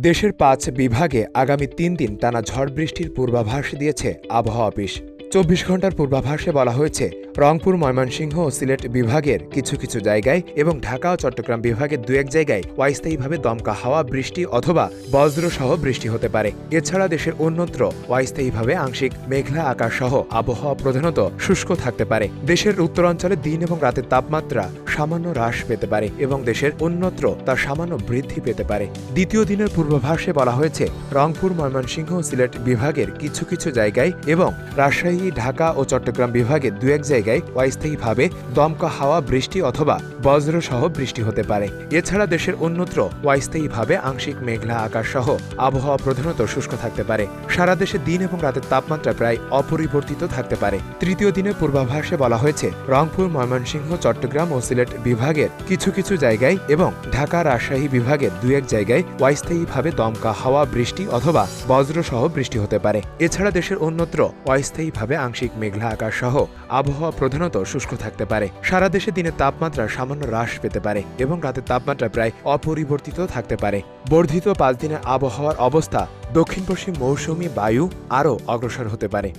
দেশের পাঁচ বিভাগে আগামী তিন দিন টানা ঝড় বৃষ্টির পূর্বাভাস দিয়েছে আবহাওয়া অফিস। চব্বিশ ঘণ্টার পূর্বাভাসে বলা হয়েছে রংপুর, ময়মনসিংহ ও সিলেট বিভাগের কিছু কিছু জায়গায় এবং ঢাকা ও চট্টগ্রাম বিভাগের দু এক জায়গায় অস্থায়ীভাবে দমকা হাওয়া, বৃষ্টি অথবা বজ্রসহ বৃষ্টি হতে পারে। এছাড়া দেশের অন্যত্র অস্থায়ীভাবে আংশিক মেঘলা আকাশ সহ আবহাওয়া প্রধানত শুষ্ক থাকতে পারে। দেশের উত্তরাঞ্চলে দিন এবং রাতের তাপমাত্রা সামান্য হ্রাস পেতে পারে এবং দেশের অন্যত্র তা সামান্য বৃদ্ধি পেতে পারে। দ্বিতীয় দিনের পূর্বাভাসে বলা হয়েছে, রংপুর, ময়মনসিংহ সিলেট বিভাগের কিছু কিছু জায়গায় এবং রাজশাহী, ঢাকা ও চট্টগ্রাম বিভাগের দু এক জায়গায় অস্থায়ীভাবে দমকা হাওয়া, বৃষ্টি অথবা বজ্রসহ বৃষ্টি হতে পারে। এছাড়া দেশের অন্যত্র অস্থায়ীভাবে আংশিক মেঘলা আকাশ সহ আবহাওয়া প্রধানত শুষ্ক থাকতে পারে। সারা দেশে দিন এবং রাতের তাপমাত্রা প্রায় অপরিবর্তিত থাকতে পারে। তৃতীয় দিনের পূর্বাভাসে বলা হয়েছে, রংপুর, ময়মনসিংহ, চট্টগ্রাম ও সিলেট বিভাগের কিছু কিছু জায়গায় এবং ঢাকা, রাজশাহী বিভাগের দু এক জায়গায় অস্থায়ীভাবে দমকা হাওয়া, বৃষ্টি অথবা বজ্রসহ বৃষ্টি হতে পারে। এছাড়া দেশের অন্যত্র অস্থায়ীভাবে আংশিক মেঘলা আকাশ সহ আবহাওয়া প্রধানত শুষ্ক থাকতে পারে। সারা দেশে দিনের তাপমাত্রা সামান্য হ্রাস পেতে পারে এবং রাতের তাপমাত্রা প্রায় অপরিবর্তিত থাকতে পারে। বর্ধিত পাঁচ দিনের আবহাওয়ার অবস্থা দক্ষিণ পশ্চিম মৌসুমী বায়ু আরও অগ্রসর হতে পারে।